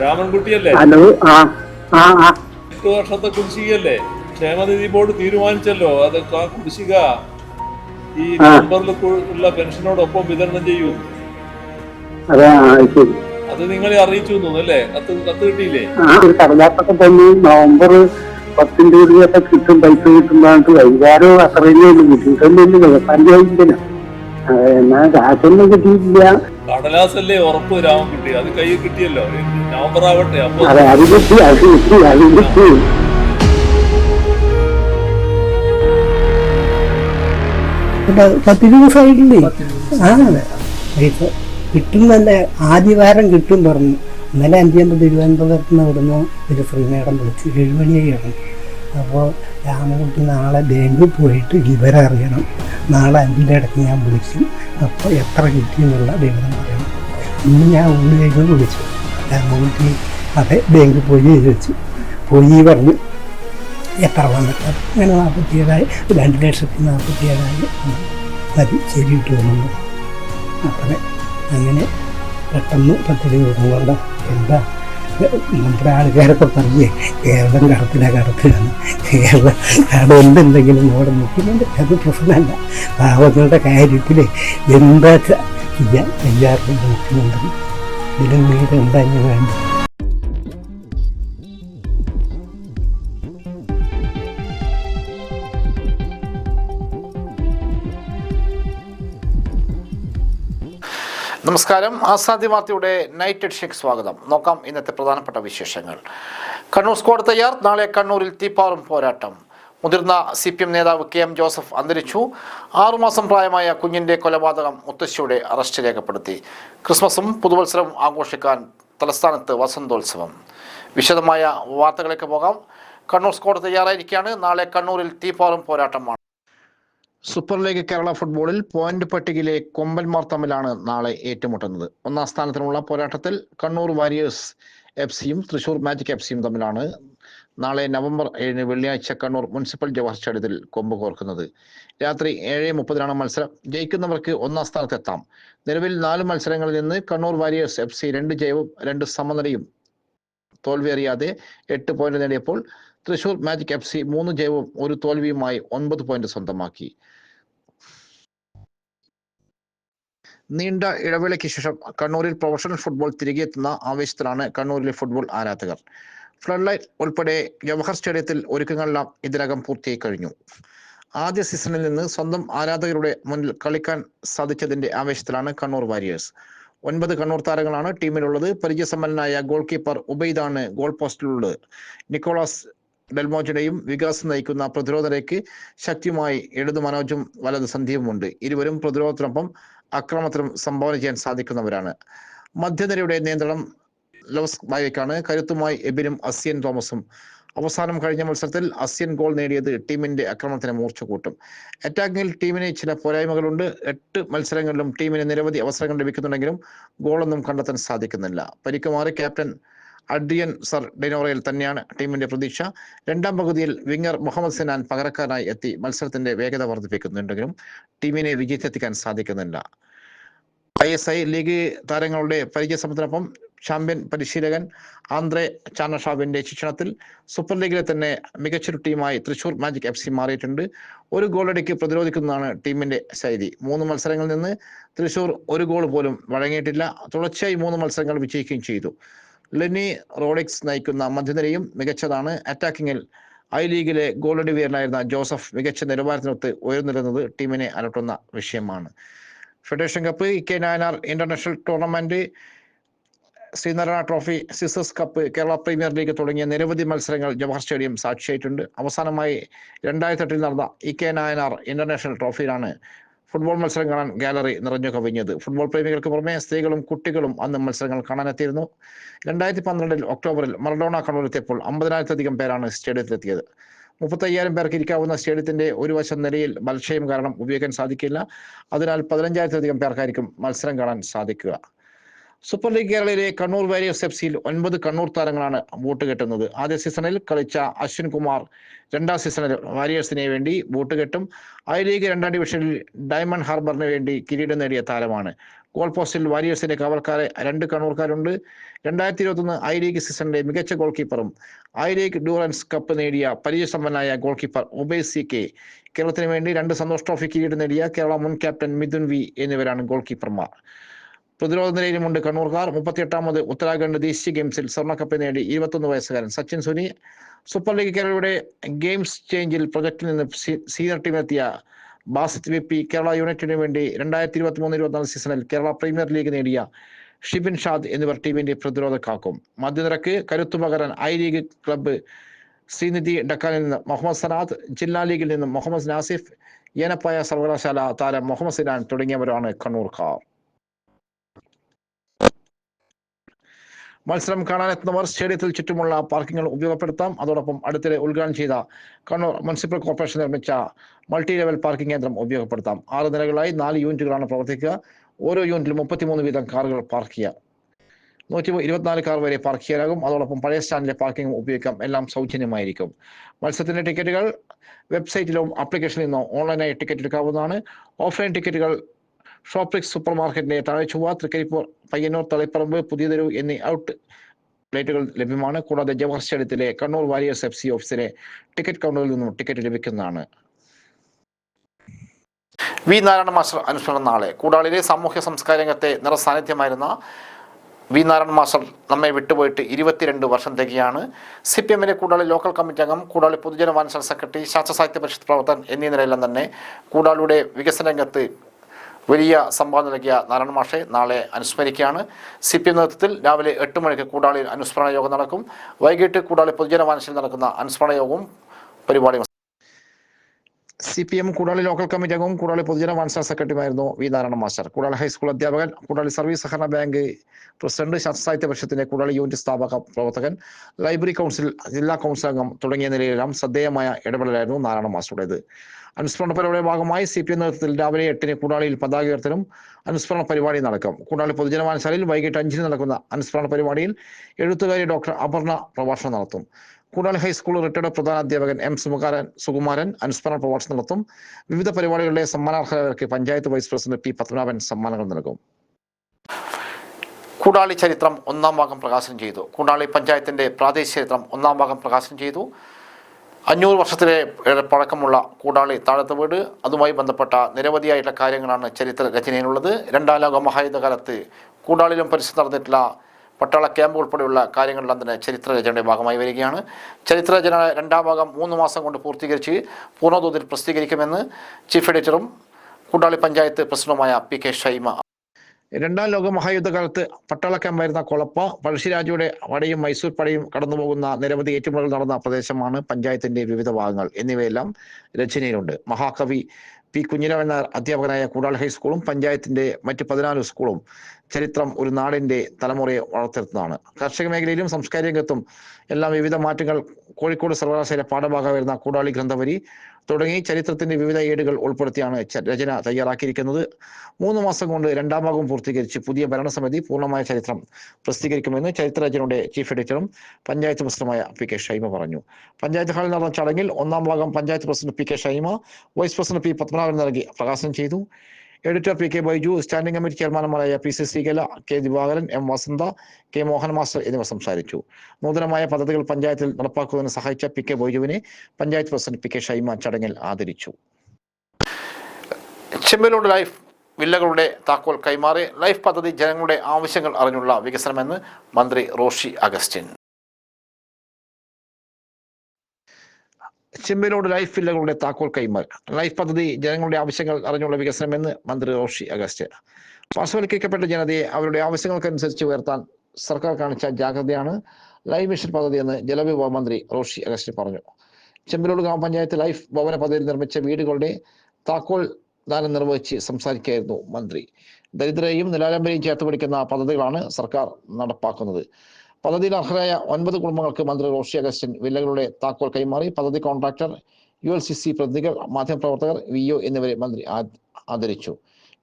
രാമൻകുട്ടിയല്ലേ? Hello ആ ആ ആ. എട്ട് വർഷത്തെ കുടിശ്ശികയല്ലേ? ക്ഷേമനിധി ബോർഡ് തീരുമാനിച്ചല്ലോ. അത് ആ കുടിശ്ശിക ഈ. നവംബറിൽ ഉള്ള പെൻഷനോടൊപ്പം വിതരണം ചെയ്യൂ. അതെ ആ ശരി. അത് നിങ്ങളെ അറിയിച്ചു തോന്നുന്നു അല്ലേ? കത്ത് കത്ത് കിട്ടിയില്ലേ? ആ ഒരു കടലാസൊക്കെ തന്നെ നവംബർ പത്തിന്റെ കൂടിയൊക്കെ കിട്ടും പൈസ കിട്ടുമ്പോഴാണ് വൈകാരം അത്രയും ഉള്ളൂ. ബുദ്ധിമുട്ടല്ലേ പഞ്ചായത്തിന് എന്നാ കാശൊന്നും കിട്ടിയിട്ടില്ല. കടലാസല്ലേ ഉറപ്പ് രാമൻകുട്ടി അത് കയ്യിൽ കിട്ടിയല്ലോ. നവംബർ ആവട്ടെ അപ്പൊ കിട്ടി കിട്ടി കിട്ടി. പത്ത് ദിവസമായിട്ടില്ലേ ആ പൈസ കിട്ടും തന്നെ ആദ്യവാരം കിട്ടും പറഞ്ഞു. ഇന്നലെ അഞ്ചാമത് തിരുവനന്തപുരത്ത് നിന്ന് ഇവിടുന്ന് ഒരു ശ്രീമേടം വിളിച്ച് ഏഴുമണിയായി ഇറങ്ങി. അപ്പോൾ രാമകുട്ടി നാളെ ബാങ്കിൽ പോയിട്ട് വിവരം അറിയണം നാളെ അഞ്ചിന്റെ ഇടയ്ക്ക് ഞാൻ വിളിക്കും അപ്പോൾ എത്ര കിട്ടിയെന്നുള്ള വിവരം പറയണം ഇന്ന് ഞാൻ ഉള്ളിലേക്ക് വിളിച്ചു. രാമകുട്ടി അതെ ബാങ്കിൽ പോയി ചോദിച്ചു. പോയി പറഞ്ഞു എത്ര വന്നിട്ട്? അങ്ങനെ നാൽപ്പത്തി ഏഴായി രണ്ട് ലക്ഷത്തി നാൽപ്പത്തി ഏഴായി മതി ശരിയിട്ട് വന്നു അപ്പോൾ അങ്ങനെ പെട്ടെന്ന് പത്തിരി കൊണ്ട് എന്താ? നമ്മുടെ ആൾക്കാരെ പറഞ്ഞേ കേരളം കടത്തില കടത്തിലാണ് കേരളം അവിടെ എന്തെന്തെങ്കിലും അവിടെ മുഖ്യമന്ത്രി അത് പ്രശ്നമല്ല. പാവങ്ങളുടെ കാര്യത്തിൽ എന്താ ചെയ്യാൻ എല്ലാവർക്കും മുഖ്യമന്ത്രി ഇതിലും വീട് എന്താ ഞാൻ വേണ്ടത്? നമസ്കാരം. ആസാദി വാർത്തയുടെ നൈറ്റ് എഡിഷയ്ക്ക് സ്വാഗതം. നോക്കാം ഇന്നത്തെ പ്രധാനപ്പെട്ട വിശേഷങ്ങൾ. കണ്ണൂർ സ്ക്വാഡ് തയ്യാർ. നാളെ കണ്ണൂരിൽ തീപ്പാറും പോരാട്ടം. മുതിർന്ന സി പി എം നേതാവ് കെ എം ജോസഫ് അന്തരിച്ചു. ആറുമാസം പ്രായമായ കുഞ്ഞിന്റെ കൊലപാതകം മുത്തശ്ശിയുടെ അറസ്റ്റ് രേഖപ്പെടുത്തി. ക്രിസ്മസും പുതുവത്സരവും ആഘോഷിക്കാൻ തലസ്ഥാനത്ത് വസന്തോത്സവം. വിശദമായ വാർത്തകളിലേക്ക് പോകാം. കണ്ണൂർ സ്ക്വാഡ് തയ്യാറായിരിക്കുകയാണ്. നാളെ കണ്ണൂരിൽ തീപ്പാറും പോരാട്ടമാണ്. സൂപ്പർ ലീഗ് കേരള ഫുട്ബോളിൽ പോയിന്റ് പട്ടികയിലെ കൊമ്പന്മാർ തമ്മിലാണ് നാളെ ഏറ്റുമുട്ടുന്നത്. ഒന്നാം സ്ഥാനത്തിനുള്ള പോരാട്ടത്തിൽ കണ്ണൂർ വാരിയേഴ്സ് എഫ് സിയും തൃശൂർ മാജിക് എഫ് സിയും തമ്മിലാണ് നാളെ നവംബർ ഏഴിന് വെള്ളിയാഴ്ച കണ്ണൂർ മുനിസിപ്പൽ ജവഹർ സ്റ്റേഡിയത്തിൽ കൊമ്പ് കോർക്കുന്നത്. രാത്രി ഏഴ് മുപ്പതിനാണ് മത്സരം. ജയിക്കുന്നവർക്ക് ഒന്നാം സ്ഥാനത്തെത്താം. നിലവിൽ നാല് മത്സരങ്ങളിൽ നിന്ന് കണ്ണൂർ വാരിയേഴ്സ് എഫ് സി രണ്ട് ജയവും രണ്ട് സമനിലയും തോൽവിയറിയാതെ എട്ട് പോയിന്റ് നേടിയപ്പോൾ തൃശൂർ മാജിക് എഫ് സി മൂന്ന് ജയവും ഒരു തോൽവിയുമായി ഒൻപത് പോയിന്റ് സ്വന്തമാക്കി. നീണ്ട ഇടവേളയ്ക്ക് ശേഷം കണ്ണൂരിൽ പ്രൊഫഷണൽ ഫുട്ബോൾ തിരികെ എത്തുന്ന ആവേശത്തിലാണ് കണ്ണൂരിലെ ഫുട്ബോൾ ആരാധകർ. ഫ്ലഡ് ലൈറ്റ് ഉൾപ്പെടെ ജവഹർ സ്റ്റേഡിയത്തിൽ ഒരുക്കങ്ങളെല്ലാം ഇതിനകം പൂർത്തിയായി കഴിഞ്ഞു ആദ്യ സീസണിൽ നിന്ന് സ്വന്തം ആരാധകരുടെ മുന്നിൽ കളിക്കാൻ സാധിച്ചതിന്റെ ആവേശത്തിലാണ് കണ്ണൂർ വാരിയേഴ്സ് ഒൻപത് കണ്ണൂർ താരങ്ങളാണ് ടീമിലുള്ളത്. പരിചയസമ്പന്നനായ ഗോൾ കീപ്പർ ഉബൈദാണ് ഗോൾ പോസ്റ്റിലുള്ളത് നിക്കോളാസ് ഡെൽമോജിനെയും വികാസ് നയിക്കുന്ന പ്രതിരോധരേക്ക് ശക്തിയുമായി ഇടതു മനോജും വലത് സന്ധ്യവുമുണ്ട് ഇരുവരും പ്രതിരോധത്തിനൊപ്പം അക്രമത്തിലും സംഭാവന ചെയ്യാൻ സാധിക്കുന്നവരാണ്. മധ്യനിരയുടെ നിയന്ത്രണം ലോസ് ബായക്കാണ് കരുത്തുമായി എബിനും അസ്യൻ തോമസും. അവസാനം കഴിഞ്ഞ മത്സരത്തിൽ അസ്യൻ ഗോൾ നേടിയത് ടീമിന്റെ അക്രമത്തിന് മൂർച്ച കൂട്ടും അറ്റാക്കിങ്ങിൽ ടീമിന് ചില പോരായ്മകളുണ്ട്. എട്ട് മത്സരങ്ങളിലും ടീമിന് നിരവധി അവസരങ്ങൾ ലഭിക്കുന്നുണ്ടെങ്കിലും ഗോളൊന്നും കണ്ടെത്താൻ സാധിക്കുന്നില്ല. പരിക്കുമാറി ക്യാപ്റ്റൻ അഡ്രിയൻ സർ ഡെനോറയിൽ തന്നെയാണ് ടീമിന്റെ പ്രതീക്ഷ. രണ്ടാം പകുതിയിൽ വിങ്ങർ മുഹമ്മദ് സിനാൻ പകരക്കാരനായി എത്തി മത്സരത്തിന്റെ വേഗത വർദ്ധിപ്പിക്കുന്നുണ്ടെങ്കിലും ടീമിനെ വിജയത്തെത്തിക്കാൻ സാധിക്കുന്നില്ല. ഐ എസ് ഐ ലീഗ് താരങ്ങളുടെ പരിചയസമത്തിനൊപ്പം ചാമ്പ്യൻ പരിശീലകൻ ആന്ദ്രെ ചാനഷാവിന്റെ ശിക്ഷണത്തിൽ സൂപ്പർ ലീഗിലെ തന്നെ മികച്ചൊരു ടീമായി തൃശൂർ മാജിക് എഫ് സി മാറിയിട്ടുണ്ട്. ഒരു ഗോളടിക്ക് പ്രതിരോധിക്കുന്നതാണ് ടീമിന്റെ ശൈലി. മൂന്ന് മത്സരങ്ങളിൽ നിന്ന് തൃശൂർ ഒരു ഗോൾ പോലും വഴങ്ങിയിട്ടില്ല. തുടർച്ചയായി മൂന്ന് മത്സരങ്ങൾ വിജയിക്കുകയും ചെയ്തു. ലെനി റോഡിക്സ് നയിക്കുന്ന മധ്യനിരയും മികച്ചതാണ്. അറ്റാക്കിങ്ങിൽ ഐ ലീഗിലെ ഗോളടി വീരനായിരുന്ന ജോസഫ് മികച്ച നിലവാരത്തിനൊത്ത് ഉയർന്നിരുന്നത് ടീമിനെ അലട്ടുന്ന വിഷയമാണ്. Federation cup K Nayanar international tournament Sreenarayana trophy scissors cup Kerala premier league തുടങ്ങിയ നിരവധി മത്സരങ്ങൾ ജവഹർ സ്റ്റേഡിയം സാക്ഷിയായിട്ടുണ്ട്. അവസാനമായി രണ്ടായിരത്തി എട്ടിൽ നടന്ന ഇ കെ നായനാർ ഇന്റർനാഷണൽ ട്രോഫിയിലാണ് ഫുട്ബോൾ മത്സരം കാണാൻ ഗാലറി നിറഞ്ഞു കവിഞ്ഞത്. ഫുട്ബോൾ പ്രേമികൾക്ക് പുറമെ സ്ത്രീകളും കുട്ടികളും അന്ന് മത്സരങ്ങൾ കാണാനെത്തിയിരുന്നു. രണ്ടായിരത്തി പന്ത്രണ്ടിൽ ഒക്ടോബറിൽ മറഡോണ കണ്ണൂരെത്തിയപ്പോൾ അമ്പതിനായിരത്തിലധികം പേരാണ് സ്റ്റേഡിയത്തിലെത്തിയത്. മുപ്പത്തയ്യായിരം പേർക്ക് ഇരിക്കാവുന്ന സ്റ്റേഡിയത്തിന്റെ ഒരു വശം നിലയിൽ ബൽക്ഷയം കാരണം ഉപയോഗിക്കാൻ സാധിക്കില്ല. അതിനാൽ പതിനഞ്ചായിരത്തിലധികം പേർക്കായിരിക്കും മത്സരം കാണാൻ സാധിക്കുക. സൂപ്പർ ലീഗ് കേരളയിലെ കണ്ണൂർ വാരിയേഴ്സ് എഫ് സിയിൽ ഒൻപത് കണ്ണൂർ താരങ്ങളാണ് വോട്ട് കെട്ടുന്നത്. ആദ്യ സീസണിൽ കളിച്ച അശ്വിൻ കുമാർ രണ്ടാം സീസണിൽ വാരിയേഴ്സിനെ വേണ്ടി വോട്ട് കെട്ടും. ഐ ലീഗ് രണ്ടാം ഡിവിഷനിൽ ഡയമണ്ട് ഹാർബറിന് വേണ്ടി കിരീടം നേടിയ താരമാണ്. ഗോൾ പോസ്റ്റിൽ വാരിയേഴ്സിന്റെ കവർക്കാരെ രണ്ട് കണ്ണൂർക്കാരുണ്ട്. രണ്ടായിരത്തി ഇരുപത്തൊന്ന് ഐ ലീഗ് സീസണിലെ മികച്ച ഗോൾ കീപ്പറും ഐ ലീഗ് ഡ്യൂറൻസ് കപ്പ് നേടിയ പരിചയസമ്പന്നനായ ഗോൾ കീപ്പർ ഒബേ സി കെ കേരളത്തിന് വേണ്ടി രണ്ട് സന്തോഷ് ട്രോഫി കിരീടം നേടിയ കേരള മുൻ ക്യാപ്റ്റൻ മിഥുൻ വി എന്നിവരാണ് ഗോൾ കീപ്പർമാർ പ്രതിരോധ നിലയിലുമുണ്ട്. കണ്ണൂർക്കാർ മുപ്പത്തിയെട്ടാമത് ഉത്തരാഖണ്ഡ് ദേശീയ ഗെയിംസിൽ സ്വർണക്കപ്പ് നേടി ഇരുപത്തൊന്ന് വയസ്സുകാരൻ സച്ചിൻ സുനി. സൂപ്പർ ലീഗ് കേരളയുടെ ഗെയിംസ് ചേഞ്ചിൽ പ്രൊജക്ടിൽ നിന്ന് സീനിയർ ടീമിലെത്തിയ ബാസിത് വി പി കേരള യുണൈറ്റഡിന് വേണ്ടി രണ്ടായിരത്തി ഇരുപത്തി മൂന്ന് ഇരുപത്തിനാല് സീസണിൽ കേരള പ്രീമിയർ ലീഗ് നേടിയ ഷിബിൻ ഷാദ് എന്നിവർ ടീമിന്റെ പ്രതിരോധ കാക്കും മധ്യനിരക്ക് കരുത്തു പകരാൻ ഐ ലീഗ് ക്ലബ്ബ് ശ്രീനിധി ഡക്കാനിൽ നിന്ന് മുഹമ്മദ് സനാദ് ജില്ലാ ലീഗിൽ നിന്നും മുഹമ്മദ് നാസിഫ് ഏനപ്പായ സർവകലാശാല താരം മുഹമ്മദ് സിനാൻ തുടങ്ങിയവരാണ് കണ്ണൂർക്കാർ മത്സരം കാണാനെത്തുന്നവർ സ്റ്റേഡിയത്തിൽ ചുറ്റുമുള്ള പാർക്കിങ്ങൾ ഉപയോഗപ്പെടുത്താം. അതോടൊപ്പം അടുത്തിടെ ഉദ്ഘാടനം ചെയ്ത കണ്ണൂർ മുനിസിപ്പൽ കോർപ്പറേഷൻ നിർമ്മിച്ച മൾട്ടി ലെവൽ പാർക്കിംഗ് കേന്ദ്രം ഉപയോഗപ്പെടുത്താം. ആറ് നിലകളായി നാല് യൂണിറ്റുകളാണ് പ്രവർത്തിക്കുക. ഓരോ യൂണിറ്റിലും മുപ്പത്തിമൂന്ന് വീതം കാറുകൾ പാർക്ക് ചെയ്യാം. നൂറ്റി ഇരുപത്തിനാല് കാർ വരെ പാർക്ക് ചെയ്യാനാകും. അതോടൊപ്പം പഴയ സ്റ്റാൻഡിലെ പാർക്കിംഗ് ഉപയോഗിക്കാം. എല്ലാം സൗജന്യമായിരിക്കും. മത്സരത്തിന്റെ ടിക്കറ്റുകൾ വെബ്സൈറ്റിലും ആപ്ലിക്കേഷനിൽ നിന്നോ ഓൺലൈനായി ടിക്കറ്റ് എടുക്കാവുന്നതാണ്. ഓഫ്ലൈൻ ടിക്കറ്റുകൾ ഷോപ്രിക്സ് സൂപ്പർ മാർക്കറ്റിന്റെ താഴെ ചൊവ്വ തൃക്കരിപ്പൂർ പയ്യന്നൂർ തളിപ്പറമ്പ് പുതിയതെരു എന്നീ ഔട്ട് പ്ലേറ്റുകൾ ലഭ്യമാണ്. കൂടാതെ ജവഹർ സ്റ്റേഡിയത്തിലെ കണ്ണൂർ വാരിയേഴ്സ് എഫ് സി ഓഫീസിലെ ടിക്കറ്റ് കൗണ്ടറിൽ നിന്നും ടിക്കറ്റ് ലഭിക്കുന്നതാണ്. വി നാരായണ മാസ്റ്റർ അനുസ്മരണം നാളെ. കൂടാളിലെ സാമൂഹ്യ സംസ്കാര രംഗത്തെ നിറസാന്നിധ്യമായിരുന്ന വി നാരായണ മാസ്റ്റർ നമ്മെ വിട്ടുപോയിട്ട് ഇരുപത്തിരണ്ട് വർഷം തികയാണ്. സി പി എമ്മിലെ കൂടാളി ലോക്കൽ കമ്മിറ്റി അംഗം കൂടാളി പൊതുജന വാൻസൽ സെക്രട്ടറി ശാസ്ത്ര സാഹിത്യ പരിഷത്ത് പ്രവർത്തകൻ എന്നീ നിലയിലും തന്നെ കൂടാളിയുടെ വികസന രംഗത്ത് വലിയ സംഭാവന നൽകിയ നാരായണ മാഷെ നാളെ അനുസ്മരിക്കുകയാണ്. സി പി എം നേതൃത്വത്തിൽ രാവിലെ എട്ട് മണിക്ക് കൂടാളിയിൽ അനുസ്മരണ യോഗം നടക്കും. വൈകിട്ട് കൂടാളി പൊതുജന വാൻസിൽ നടക്കുന്ന അനുസ്മരണ യോഗവും പരിപാടിയും C P M Koodali local committee അംഗവും കൂടാളി പൊതുജന വാൻസ സെക്രട്ടറിയുമായിരുന്നു V Narayana master. Koodali high school അധ്യാപകൻ കൂടാളി സർവീസ് സഹകരണ ബാങ്ക് പ്രസിഡന്റ് ശാസ്ത്ര സാഹിത്യ പരിഷത്തിന്റെ കൂടാളി യൂണിറ്റ് സ്ഥാപക പ്രവർത്തകൻ ലൈബ്രറി കൗൺസിൽ ജില്ലാ കൗൺസിൽ അംഗം തുടങ്ങിയ നിലയിലെല്ലാം ശ്രദ്ധേയമായ ഇടപെടലായിരുന്നു നാരായണ മാസ്റ്ററുടേത്. അനുസ്മരണ പരിപാടിയുടെ ഭാഗമായി സി പി എം നേതൃത്വത്തിൽ രാവിലെ എട്ടിന് കൂടാളിയിൽ പതാക ഉയർത്തലും അനുസ്മരണ പരിപാടി നടക്കും. കൂടാളി പൊതുജനവാനശാലയിൽ വൈകിട്ട് അഞ്ചിന് നടക്കുന്ന അനുസ്മരണ പരിപാടിയിൽ എഴുത്തുകാരി ഡോക്ടർ അപർണ പ്രഭാഷണം നടത്തും. കൂടാളി ഹൈസ്കൂൾ റിട്ടയർഡ് പ്രധാന അധ്യാപകൻ എം സുമകാരൻ സുകുമാരൻ അനുസ്മരണ പ്രഭാഷണം നടത്തും. വിവിധ പരിപാടികളിലെ സമ്മാനാർഹർക്ക് panchayat vice president P Padmanabhan സമ്മാനങ്ങൾ നൽകും. കൂടാളി ചരിത്രം ഒന്നാം ഭാഗം പ്രകാശനം ചെയ്തു. കൂടാളി പഞ്ചായത്തിന്റെ പ്രാദേശിക ചരിത്രം ഒന്നാം ഭാഗം പ്രകാശനം ചെയ്തു. അഞ്ഞൂറ് വർഷത്തിലെ പഴക്കമുള്ള കൂടാളി താഴത്തെ വീട് അതുമായി ബന്ധപ്പെട്ട നിരവധിയായിട്ടുള്ള കാര്യങ്ങളാണ് ചരിത്ര രചനയിലുള്ളത്. രണ്ടാം ലോക മഹായുദ്ധകാലത്ത് കൂടാളിലും പരിസരത്ത് നടന്നിട്ടുള്ള പട്ടാള ക്യാമ്പ് ഉൾപ്പെടെയുള്ള കാര്യങ്ങളെല്ലാം തന്നെ ചരിത്ര രചനയുടെ ഭാഗമായി വരികയാണ്. ചരിത്ര രചന രണ്ടാം ഭാഗം മൂന്ന് മാസം കൊണ്ട് പൂർത്തീകരിച്ച് പൂർണതോതിൽ പ്രസിദ്ധീകരിക്കുമെന്ന് ചീഫ് എഡിറ്ററും കൂടാളി പഞ്ചായത്ത് പ്രസിഡന്റുമായ പി കെ ഷൈമ രണ്ടാം ലോക മഹായുദ്ധകാലത്ത് പട്ടാള വരുന്ന കൊളപ്പ പഴശ്ശിരാജയുടെ പടയും മൈസൂർ പടയും കടന്നുപോകുന്ന നിരവധി ഏറ്റുമുട്ടൽ നടന്ന പ്രദേശമാണ് പഞ്ചായത്തിന്റെ വിവിധ ഭാഗങ്ങൾ. എന്നിവയെല്ലാം രചനയിലുണ്ട്. മഹാകവി പി കുഞ്ഞിരാമൻ എന്ന അധ്യാപകനായ കൂടാൾ ഹൈസ്കൂളും പഞ്ചായത്തിന്റെ മറ്റ് പതിനാല് സ്കൂളും ചരിത്രം ഒരു നാടിന്റെ തലമുറയെ വളർത്തിരുന്നതാണ് കാർഷിക മേഖലയിലും സംസ്കാര രംഗത്തും എല്ലാം വിവിധ മാറ്റങ്ങൾ. കോഴിക്കോട് സർവകലാശാല പാഠഭാഗമായിരുന്ന കൂടാളി ഗ്രന്ഥവരി തുടങ്ങി ചരിത്രത്തിന്റെ വിവിധ ഏടുകൾ ഉൾപ്പെടുത്തിയാണ് രചന തയ്യാറാക്കിയിരിക്കുന്നത്. മൂന്ന് മാസം കൊണ്ട് രണ്ടാം ഭാഗം പൂർത്തീകരിച്ച് പുതിയ ഭരണസമിതി പൂർണമായ ചരിത്രം പ്രസിദ്ധീകരിക്കുമെന്ന് ചരിത്ര രചനയുടെ ചീഫ് എഡിറ്ററും പഞ്ചായത്ത് പ്രസിഡന്റുമായ പി കെ ഷൈമ പറഞ്ഞു. പഞ്ചായത്ത് ഹാളിൽ നടന്ന ചടങ്ങിൽ ഒന്നാം ഭാഗം panchayat president P K Shaima vice president P Padmanabhan നൽകി പ്രകാശനം ചെയ്തു. Editor P K Baiju standing committee ചെയർമാൻമാരായ P C Sreekala K Divakaran M Vasantha K Mohan master എന്നിവർ സംസാരിച്ചു. നൂതനമായ പദ്ധതികൾ പഞ്ചായത്തിൽ നടപ്പാക്കുന്നതിന് സഹായിച്ച P K ബൈജുവിനെ panchayat president P K Shaima ചടങ്ങിൽ ആദരിച്ചു. ചെമ്മലോട് ലൈഫ് വില്ലകളുടെ താക്കോൽ കൈമാറി ലൈഫ് പദ്ധതി ജനങ്ങളുടെ ആവശ്യങ്ങൾ അറിഞ്ഞുള്ള വികസനമെന്ന് മന്ത്രി റോഷി അഗസ്റ്റിൻ. ചെമ്മലോട് ലൈഫ് വില്ലകളുടെ താക്കോൽ കൈമാറുക. ലൈഫ് പദ്ധതി ജനങ്ങളുടെ ആവശ്യങ്ങൾ അറിഞ്ഞുള്ള വികസനമെന്ന് മന്ത്രി റോഷി അഗസ്റ്റ് പാർശ്വവൽക്കരിക്കപ്പെട്ട ജനതയെ അവരുടെ ആവശ്യങ്ങൾക്കനുസരിച്ച് ഉയർത്താൻ സർക്കാർ കാണിച്ച ജാഗ്രതയാണ് ലൈഫ് മിഷൻ പദ്ധതി എന്ന് ജലവിഭവ മന്ത്രി റോഷി അഗസ്റ്റ് പറഞ്ഞു. ചെമ്പിലോട് ഗ്രാമപഞ്ചായത്ത് ലൈഫ് ഭവന പദ്ധതിയിൽ നിർമ്മിച്ച വീടുകളുടെ താക്കോൽ ദാനം നിർവഹിച്ച് സംസാരിക്കുകയായിരുന്നു മന്ത്രി. ദരിദ്രരെയും നിലാലംബരെയും ചേർത്ത് പിടിക്കുന്ന പദ്ധതികളാണ് സർക്കാർ നടപ്പാക്കുന്നത്. പദ്ധതിയിൽ അർഹരായ ഒൻപത് കുടുംബങ്ങൾക്ക് മന്ത്രി റോഷി അഗസ്റ്റിൻ വില്ലകളുടെ താക്കോൽ കൈമാറി. പദ്ധതി contractor U L C C പ്രതിനിധികൾ മാധ്യമപ്രവർത്തകർ വി ഒ എന്നിവരെ മന്ത്രി ആദരിച്ചു.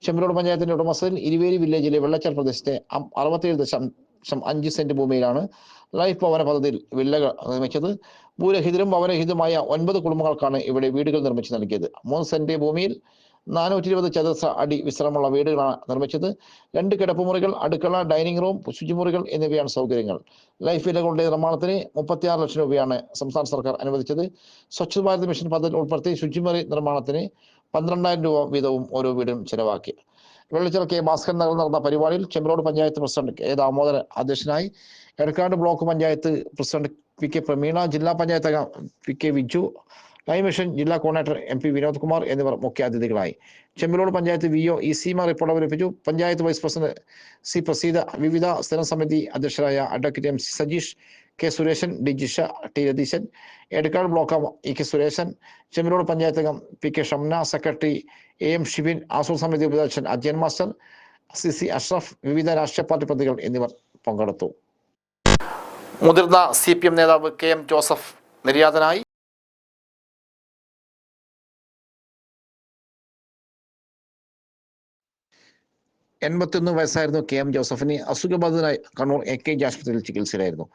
ചെമ്പരോട് പഞ്ചായത്തിന്റെ ഉടമസ്ഥയിൽ ഇരുവേരി വില്ലേജിലെ വെള്ളച്ചാൽ പ്രദേശത്തെ അറുപത്തിയേഴ് ദശാംശം അഞ്ച് സെന്റ് ഭൂമിയിലാണ് ലൈഫ് ഭവന പദ്ധതിയിൽ വില്ലകൾ നിർമ്മിച്ചത്. ഭൂരഹിതരും ഭവനരഹിതമായ ഒൻപത് കുടുംബങ്ങൾക്കാണ് ഇവിടെ വീടുകൾ നിർമ്മിച്ചു നൽകിയത്. മൂന്ന് സെന്റ് ഭൂമിയിൽ നാനൂറ്റി ഇരുപത് ചതുരശ്ര അടി വിശ്രമമുള്ള വീടുകളാണ് നിർമ്മിച്ചത്. രണ്ട് കിടപ്പുമുറികൾ അടുക്കള ഡൈനിങ് റൂം ശുചിമുറികൾ എന്നിവയാണ് സൗകര്യങ്ങൾ. ലൈഫ് വില്ലകളുടെ നിർമ്മാണത്തിന് മുപ്പത്തിയാറ് ലക്ഷം രൂപയാണ് സംസ്ഥാന സർക്കാർ അനുവദിച്ചത്. സ്വച്ഛ് ഭാരത് മിഷൻ പദ്ധതി ഉൾപ്പെടുത്തി ശുചിമുറി നിർമ്മാണത്തിന് പന്ത്രണ്ടായിരം രൂപ വീതവും ഓരോ വീടും ചെലവാക്കി. വെള്ളിച്ചിറ കെ ഭാസ്കരൻ നഗറിൽ നടന്ന പരിപാടിയിൽ ചെമ്പ്രോട് പഞ്ചായത്ത് പ്രസിഡന്റ് കെ. ദാമോദരൻ അധ്യക്ഷനായി. Edakkad block panchayat president P. K. Prameena ജില്ലാ പഞ്ചായത്ത് അംഗം P. K. Viju live mission ജില്ലാ coordinator M P Vinod Kumar എന്നിവർ മുഖ്യാതിഥികളായി Chembilode panchayat V O E Seema report അവതരിപ്പിച്ചു. Panchayat vice president C Praseetha വിവിധ സ്ഥിരം സമിതി അധ്യക്ഷരായ advocate M C Sajeesh K Suresan D Jisha T Ratheeshan Edakkad block E K Suresan Chembilode panchayat അംഗം P K Shamna secretary A M Shibin ആസൂർ സമിതി ഉപാധ്യക്ഷൻ Ajayan master C C Ashraf വിവിധ രാഷ്ട്രീയ party പ്രതികൾ എന്നിവർ പങ്കെടുത്തു. മുതിർന്ന സി പി എം നേതാവ് കെ എം ജോസഫ് നിര്യാതനായി എൺപത്തിയൊന്ന് വയസ്സായിരുന്നു കെ എം ജോസഫിന് അസുഖബാധിതനായി കണ്ണൂർ എ കെ ജി ആശുപത്രിയിൽ ചികിത്സയിലായിരുന്നു.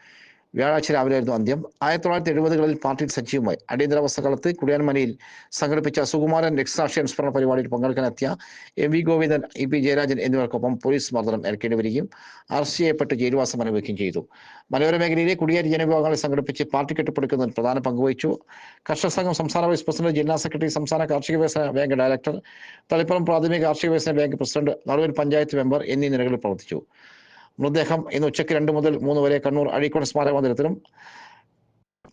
വ്യാഴാഴ്ച രാവിലെയായിരുന്നു അന്ത്യം. ആയിരത്തി തൊള്ളായിരത്തി എഴുപതുകളിൽ പാർട്ടിയിൽ സജീവമായി അടിയന്തരാവസ്ഥ കാലത്ത് കുടിയാൻമനയിൽ സംഘടിപ്പിച്ച സുകുമാരൻ രക്തസാക്ഷി അനുസ്മരണ പരിപാടിയിൽ പങ്കെടുക്കാനെത്തിയ M V Govindan E P Jayarajan എന്നിവർക്കൊപ്പം പോലീസ് മർദ്ദനം ഏൽക്കേണ്ടി വരികയും അറസ്റ്റ് ചെയ്യപ്പെട്ട് ജയിൽവാസം അനുഭവിക്കുകയും ചെയ്തു. മലയോര മേഖലയിലെ കുടിയേറി ജനവിഭാഗങ്ങളെ സംഘടിപ്പിച്ച് പാർട്ടി കെട്ടിപ്പടുക്കുന്നതിൽ പ്രധാന പങ്കുവഹിച്ചു കർഷക സംഘം സംസ്ഥാന വൈസ് പ്രസിഡന്റ് ജില്ലാ സെക്രട്ടറി സംസ്ഥാന കാർഷിക വികസന ബാങ്ക് ഡയറക്ടർ തളിപ്പുറം പ്രാഥമിക കാർഷിക വികസന ബാങ്ക് പ്രസിഡന്റ് നടുവിൽ പഞ്ചായത്ത് മെമ്പർ എന്നീ നിലകളിൽ പ്രവർത്തിച്ചു. മൃതദേഹം ഇന്ന് ഉച്ചയ്ക്ക് രണ്ട് മുതൽ മൂന്ന് വരെ കണ്ണൂർ അഴീക്കോട് സ്മാരക മന്ദിരത്തിലും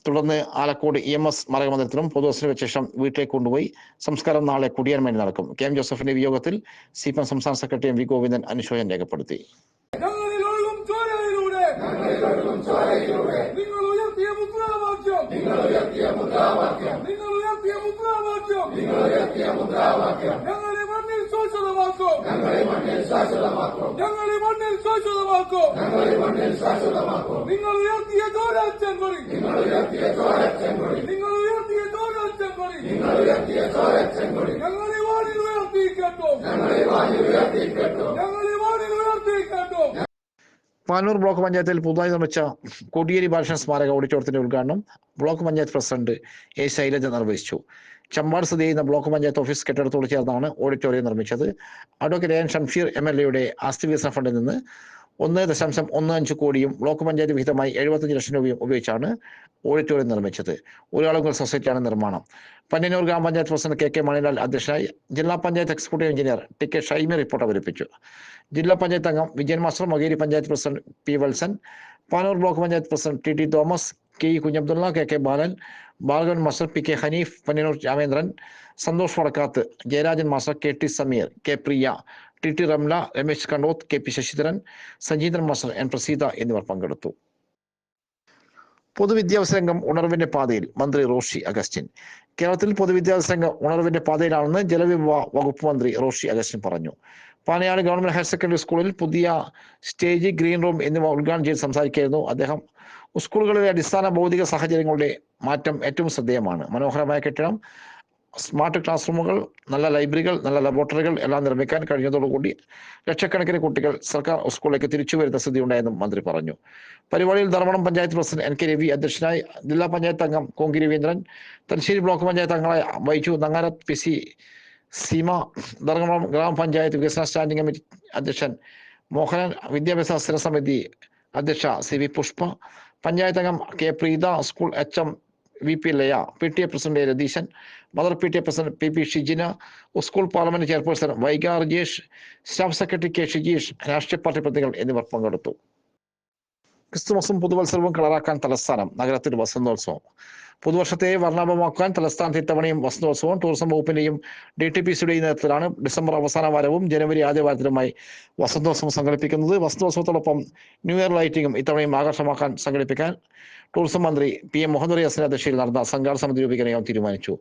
തുടർന്ന് ആലക്കോട് ഇ എം എസ് സ്മാരക മന്ദിരത്തിലും പൊതുദർശന ശേഷം വീട്ടിലേക്ക് കൊണ്ടുപോയി സംസ്കാരം നാളെ കുടിയാൻമേനി നടക്കും. കെ എം ജോസഫിന്റെ വിയോഗത്തിൽ സി പി എം സംസ്ഥാന സെക്രട്ടറി എം വി ഗോവിന്ദൻ അനുശോചനം രേഖപ്പെടുത്തി. നിങ്ങൾ ഉയർത്തിയ മുദ്രാവാക്യം. നിങ്ങൾ ഉയർത്തിയ മുദ്രാവാക്യം. നിങ്ങൾ ഉയർത്തിയ മുദ്രാവാക്യം. ഞങ്ങളെ മണ്ണിൽ ശോഷിതമാക്കും ഞങ്ങളെ മണ്ണിൽ ശാശ്വതമാക്കും നിങ്ങൾ ഉയർത്തിയ ചോരാച്ചൻ കൊടി നിങ്ങൾ ഉയർത്തിയ ചോരാച്ചൻ കൊടി ഞങ്ങളെ വാനിൽ ഉയർത്തി കേട്ടോ. ഞങ്ങളെ വാനിൽ ഉയർത്തി കേട്ടോ. പാനൂർ ബ്ലോക്ക് പഞ്ചായത്തിൽ പുതുതായി നിർമ്മിച്ച കോടിയേരി ബാലകൃഷ്ണൻ സ്മാരക ഓഡിറ്റോറിയത്തിന്റെ ഉദ്ഘാടനം block panchayat president A Shailaja നിർവഹിച്ചു. ചമ്പാട് സ്ഥിതി ചെയ്യുന്ന ബ്ലോക്ക് പഞ്ചായത്ത് ഓഫീസ് കെട്ടിടത്തോട് ചേർന്നാണ് ഓഡിറ്റോറിയം നിർമ്മിച്ചത്. Advocate N Shamseer M L എയുടെ ആസ്തി വികസന ഫണ്ടിൽ നിന്ന് ഒന്ന് ദശാംശം ഒന്ന് അഞ്ച് കോടിയും ബ്ലോക്ക് പഞ്ചായത്ത് വിഹിതമായി എഴുപത്തഞ്ച് ലക്ഷം രൂപയും ഉപയോഗിച്ചാണ് ഓഡിറ്റോറിയം നിർമ്മിച്ചത്. ഒരാളുകൾ സൊസൈറ്റിയാണ് നിർമ്മാണം. പന്നന്നൂർ ഗ്രാമപഞ്ചായത്ത് പ്രസിഡന്റ് കെ കെ മണിലാൽ അധ്യക്ഷനായി ജില്ലാ panchayat executive engineer T K Shaimi report അവതരിപ്പിച്ചു. ജില്ലാ പഞ്ചായത്ത് അംഗം Vijayan master Mokeri panchayat president P Valsan Panoor block panchayat president T T Thomas K E Kunhabdulla K K Balan Balakan master P K Haneef Pannoor Ramendran Santhosh Vadakkath Jayarajan master K T Sameer K Priya T T Ramla Ramesh Kandoth K P Sasidharan Sanjeendran master N Praseetha എന്നിവർ പങ്കെടുത്തു. പൊതുവിദ്യാഭ്യാസ രംഗം ഉണർവിന്റെ പാതയിൽ മന്ത്രി Roshi Augustine. കേരളത്തിൽ പൊതുവിദ്യാഭ്യാസ രംഗം ഉണർവിന്റെ പാതയിലാണെന്ന് ജലവിഭവ വകുപ്പ് മന്ത്രി റോഷി അഗസ്റ്റിൻ പറഞ്ഞു. പാനയാട് ഗവൺമെന്റ് ഹയർ സെക്കൻഡറി സ്കൂളിൽ പുതിയ സ്റ്റേജ് ഗ്രീൻ റൂം എന്നിവ ഉദ്ഘാടനം ചെയ്ത് സംസാരിക്കുകയായിരുന്നു അദ്ദേഹം. സ്കൂളുകളിലെ അടിസ്ഥാന ഭൗതിക സാഹചര്യങ്ങളുടെ മാറ്റം ഏറ്റവും ശ്രദ്ധേയമാണ്. മനോഹരമായ കെട്ടിടം സ്മാർട്ട് ക്ലാസ് റൂമുകൾ നല്ല ലൈബ്രറികൾ നല്ല ലബോറട്ടറികൾ എല്ലാം നിർമ്മിക്കാൻ കഴിഞ്ഞതോടുകൂടി ലക്ഷക്കണക്കിന് കുട്ടികൾ സർക്കാർ സ്കൂളിലേക്ക് തിരിച്ചു വരുന്ന സ്ഥിതി ഉണ്ടായെന്നും മന്ത്രി പറഞ്ഞു. പരിപാടിയിൽ Dharmadam panchayat president N K Ravi അധ്യക്ഷനായി ജില്ലാ പഞ്ചായത്ത് അംഗം കോങ്കി രവീന്ദ്രൻ തലശ്ശേരി ബ്ലോക്ക് പഞ്ചായത്ത് അംഗങ്ങളെ വഹിച്ചു നങ്ങാരത്ത് പി സി സീമ ധർമ്മണം ഗ്രാമപഞ്ചായത്ത് വികസന സ്റ്റാൻഡിംഗ് കമ്മിറ്റി അധ്യക്ഷൻ മോഹനൻ വിദ്യാഭ്യാസ സ്ഥിര സമിതി അധ്യക്ഷ സി വി പുഷ്പ പഞ്ചായത്ത് അംഗം K Preetha school H M V P Laya P T A president A Ratheesan mother P T A president P P Shijina school parliament chairperson Vaiga Rajesh staff secretary K Shijeesh രാഷ്ട്രീയ party പ്രതികൾ എന്നിവർ പങ്കെടുത്തു. ക്രിസ്തുമസും പുതുവത്സരവും കളറാക്കാൻ തലസ്ഥാനം നഗരത്തിൽ വസന്തോത്സവം. പുതുവർഷത്തെ വർണാഭമാക്കാൻ തലസ്ഥാനത്ത് ഇത്തവണയും വസന്തോത്സവം ടൂറിസം വകുപ്പിന്റെയും ഡി ടി പി സിയുടെയും നേതൃത്വത്തിലാണ് ഡിസംബർ അവസാന വാരവും ജനുവരി ആദ്യ വാരത്തിലുമായി വസന്തോത്സവം സംഘടിപ്പിക്കുന്നത്. വസന്തോത്സവത്തോടൊപ്പം ന്യൂ ഇയർ ലൈറ്റിംഗും ഇത്തവണയും ആകർഷമാക്കാൻ സംഘടിപ്പിക്കാൻ ടൂറിസം മന്ത്രി പി എം മുഹമ്മദ് റിയാസിന്റെ അധ്യക്ഷയിൽ നടന്ന സംഘാടന സമിതി രൂപീകരണ യോഗം തീരുമാനിച്ചു.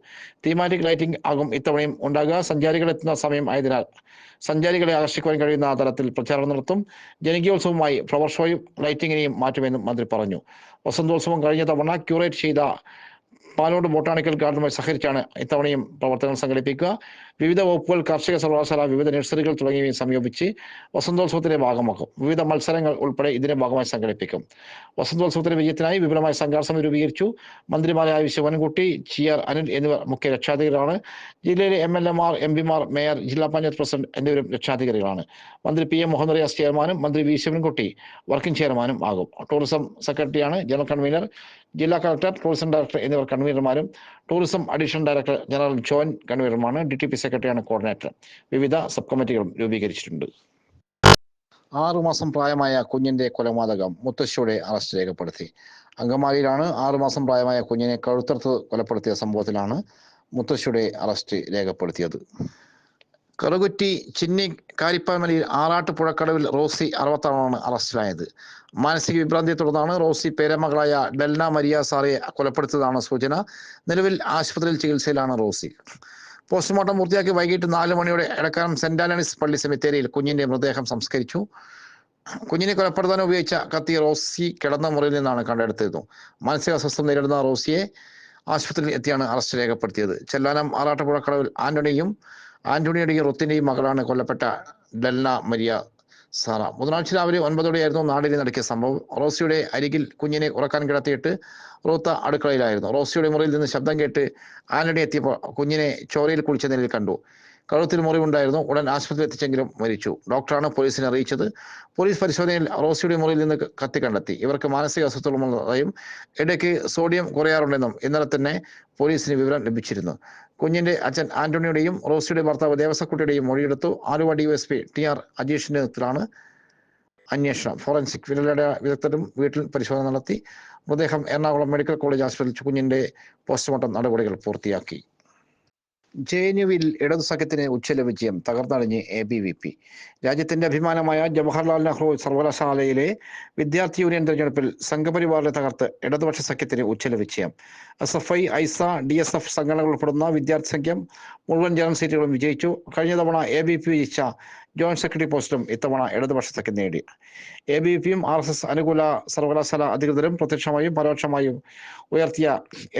തീമാറ്റിക് ലൈറ്റിംഗ് ആകും ഇത്തവണയും ഉണ്ടാകുക. സഞ്ചാരികൾ എത്തുന്ന സമയം ആയതിനാൽ സഞ്ചാരികളെ ആകർഷിക്കുവാൻ കഴിയുന്ന തരത്തിൽ പ്രചാരണം നടത്തും. ജനകീയോത്സവമായി ഫ്ലവർ ഷോയും ലൈറ്റിങ്ങിനെയും മാറ്റുമെന്നും മന്ത്രി പറഞ്ഞു. വസന്തോത്സവം കഴിഞ്ഞ തവണ ക്യൂറേറ്റ് ചെയ്ത പാലോട് ബൊട്ടാണിക്കൽ ഗാർഡനുമായി സഹകരിച്ചാണ് ഇത്തവണയും പ്രവർത്തനങ്ങൾ സംഘടിപ്പിക്കുക. വിവിധ വകുപ്പുകൾ കാർഷിക സർവകലാശാല വിവിധ നഴ്സറികൾ തുടങ്ങിയവയും സംയോജിച്ച് വസന്തോത്സവത്തിന്റെ ഭാഗമാക്കും. വിവിധ മത്സരങ്ങൾ ഉൾപ്പെടെ ഇതിന്റെ ഭാഗമായി സംഘടിപ്പിക്കും. വസന്തോത്സവത്തിന്റെ വിജയത്തിനായി വിപുലമായ സംഘാടനം രൂപീകരിച്ചു. മന്ത്രിമാരായ ശിവൻകുട്ടി ചി ആർ. അനിൽ എന്നിവർ മുഖ്യ രക്ഷാധികാരികളാണ്. ജില്ലയിലെ എം എൽ എമാർ എം പിമാർ മേയർ ജില്ലാ പഞ്ചായത്ത് പ്രസിഡന്റ് എന്നിവരും രക്ഷാധികാരികളാണ്. മന്ത്രി പി. എം. മുഹമ്മദ് റിയാസ് ചെയർമാനും മന്ത്രി വി. ശിവൻകുട്ടി വർക്കിംഗ് ചെയർമാനും ആകും. ടൂറിസം സെക്രട്ടറിയാണ് ജനറൽ കൺവീനർ. ജില്ലാ കളക്ടർ ടൂറിസം ഡയറക്ടർ എന്നിവർ കൺവീനർമാരും tourism additional director general joint കൺവീനറുമാണ്. D T P സെക്രട്ടറിയാണ് കോർഡിനേറ്റർ. വിവിധ സബ് കമ്മിറ്റികളും രൂപീകരിച്ചിട്ടുണ്ട്. ആറുമാസം പ്രായമായ കുഞ്ഞിന്റെ കൊലപാതകം മുത്തശ്ശിയുടെ അറസ്റ്റ് രേഖപ്പെടുത്തി. അങ്കമാലിയിലാണ് ആറുമാസം പ്രായമായ കുഞ്ഞിനെ കഴുത്തർത്ത് കൊലപ്പെടുത്തിയ സംഭവത്തിലാണ് മുത്തശ്ശിയുടെ അറസ്റ്റ് രേഖപ്പെടുത്തിയത്. കറുകുറ്റി ചിന്നി കാരിപ്പാമലിയിൽ ആറാട്ട് പുഴക്കടവിൽ റോസി അറുപത്താറാണ് അറസ്റ്റിലായത്. മാനസിക വിഭ്രാന്തിയെ തുടർന്നാണ് റോസി പേരമകളായ ഡെൽന മരിയ സാറെ കൊലപ്പെടുത്തിയതാണ് സൂചന നിലവിൽ ആശുപത്രിയിൽ ചികിത്സയിലാണ് റോസി. പോസ്റ്റ്മോർട്ടം പൂർത്തിയാക്കി വൈകിട്ട് നാല് മണിയോടെ എടക്കാനം സെന്റ് ആലണീസ് പള്ളി സെമിത്തേരിയിൽ കുഞ്ഞിന്റെ മൃതദേഹം സംസ്കരിച്ചു. കുഞ്ഞിനെ കൊലപ്പെടുത്താൻ ഉപയോഗിച്ച കത്തി റോസി കിടന്ന മുറിയിൽ നിന്നാണ് കണ്ടെടുത്തിരുന്നു മാനസികാസ്വസ്ഥം നേരിടുന്ന റോസിയെ ആശുപത്രിയിൽ എത്തിയാണ് അറസ്റ്റ് രേഖപ്പെടുത്തിയത്. ചെല്ലാനം ആറാട്ടുപുഴക്കടവിൽ ആന്റണിയും ആന്റണിയുടെയും റൊത്തിന്റെയും മകളാണ് കൊല്ലപ്പെട്ട ഡെൽന മരിയ സാറ. ബുധനാഴ്ച രാവിലെ ഒൻപതോടെയായിരുന്നു നാടിനെ നടക്കിയ സംഭവം. റോസിയുടെ അരികിൽ കുഞ്ഞിനെ ഉറക്കാൻ കിടത്തിയിട്ട് റൂത്ത അടുക്കളയിലായിരുന്നു. റോസിയുടെ മുറിയിൽ നിന്ന് ശബ്ദം കേട്ട് ആനടി എത്തിയപ്പോൾ കുഞ്ഞിനെ ചോരയിൽ കുളിച്ച നിലയിൽ കണ്ടു. കഴുത്തിൽ മുറിവുണ്ടായിരുന്നു. ഉടൻ ആശുപത്രിയിൽ എത്തിച്ചെങ്കിലും മരിച്ചു. ഡോക്ടറാണ് പോലീസിനെ അറിയിച്ചത്. പോലീസ് പരിശോധനയിൽ റോസിയുടെ മുറിയിൽ നിന്ന് കത്തി കണ്ടെത്തി. ഇവർക്ക് മാനസിക അസ്വസ്ഥമുള്ളതായും ഇടയ്ക്ക് സോഡിയം കുറയാറുണ്ടെന്നും ഇന്നലെ തന്നെ പോലീസിന് വിവരം ലഭിച്ചിരുന്നു. കുഞ്ഞിന്റെ അച്ഛൻ ആന്റണിയുടെയും റോസിയുടെ ഭർത്താവ് ദേവസക്കുട്ടിയുടെയും മൊഴിയെടുത്തു. ആലുവ ഡിവൈഎസ്പി ടി ആർ അജീഷിന്റെ നേതൃത്വത്തിലാണ് അന്വേഷണം. ഫോറൻസിക് വിരലട വിദഗ്ധരും വീട്ടിൽ പരിശോധന നടത്തി. മൃതദേഹം എറണാകുളം മെഡിക്കൽ കോളേജ് ആശുപത്രിയിൽ കുഞ്ഞിന്റെ പോസ്റ്റ്മോർട്ടം നടപടികൾ പൂർത്തിയാക്കി. ജെ എൻ യുവിൽ ഇടതു സഖ്യത്തിന് ഉച്ചല വിജയം തകർന്നടിഞ്ഞ് എ ബി വി പി രാജ്യത്തിന്റെ അഭിമാനമായ ജവഹർലാൽ നെഹ്റു സർവകലാശാലയിലെ വിദ്യാർത്ഥി യൂണിയൻ തെരഞ്ഞെടുപ്പിൽ സംഘപരിവാറിനെ തകർത്ത് ഇടതുപക്ഷ സഖ്യത്തിന് ഉച്ചല വിജയം S F I AISA D S F സംഘടനകൾ ഉൾപ്പെടുന്ന വിദ്യാർത്ഥി സംഘം മുഴുവൻ ജനറൽ സീറ്റുകളും വിജയിച്ചു. കഴിഞ്ഞ തവണ എ ബി പി വിജയിച്ച ജോയിന്റ് സെക്രട്ടറി പോസ്റ്റും ഇത്തവണ ഇടതുപക്ഷത്തേക്ക് നേടി. എ ബി പിയും ആർ എസ് എസ് അനുകൂല സർവകലാശാല അധികൃതരും പ്രത്യക്ഷമായും പരോക്ഷമായും ഉയർത്തിയ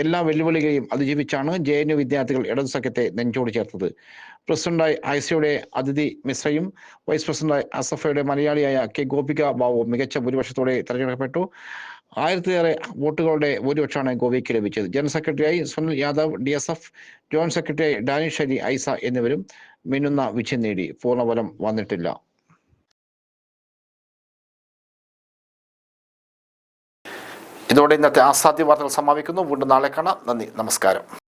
എല്ലാ വെല്ലുവിളികളെയും അതിജീവിച്ചാണ് ജെ എൻ യു വിദ്യാർത്ഥികൾ ഇടതു സഖ്യത്തെ നെഞ്ചോട് ചേർത്തത്. പ്രസിഡന്റായി ഐസിയുടെ അതിഥി മിശ്രയും വൈസ് പ്രസിഡന്റായി അസഫയുടെ മലയാളിയായ കെ ഗോപിക ബാബു മികച്ച ഭൂരിപക്ഷത്തോടെ തെരഞ്ഞെടുക്കപ്പെട്ടു. ആയിരത്തിലേറെ വോട്ടുകളുടെ ഭൂരിപക്ഷമാണ് ഗോവയ്ക്ക് ലഭിച്ചത്. ജനറൽ സെക്രട്ടറിയായി Sunil Yadav D S F joint സെക്രട്ടറിയായി ഡാനിഷ് അലി ഐസ എന്നിവരും മിന്നുന്ന വിജയം നേടി. പൂർണഫലം വന്നിട്ടില്ല. ഇതോടെ ഇന്നത്തെ ആസാദ്യ വാർത്തകൾ സമാപിക്കുന്നു. വീണ്ടും നാളെ കാണാം. നന്ദി. നമസ്കാരം.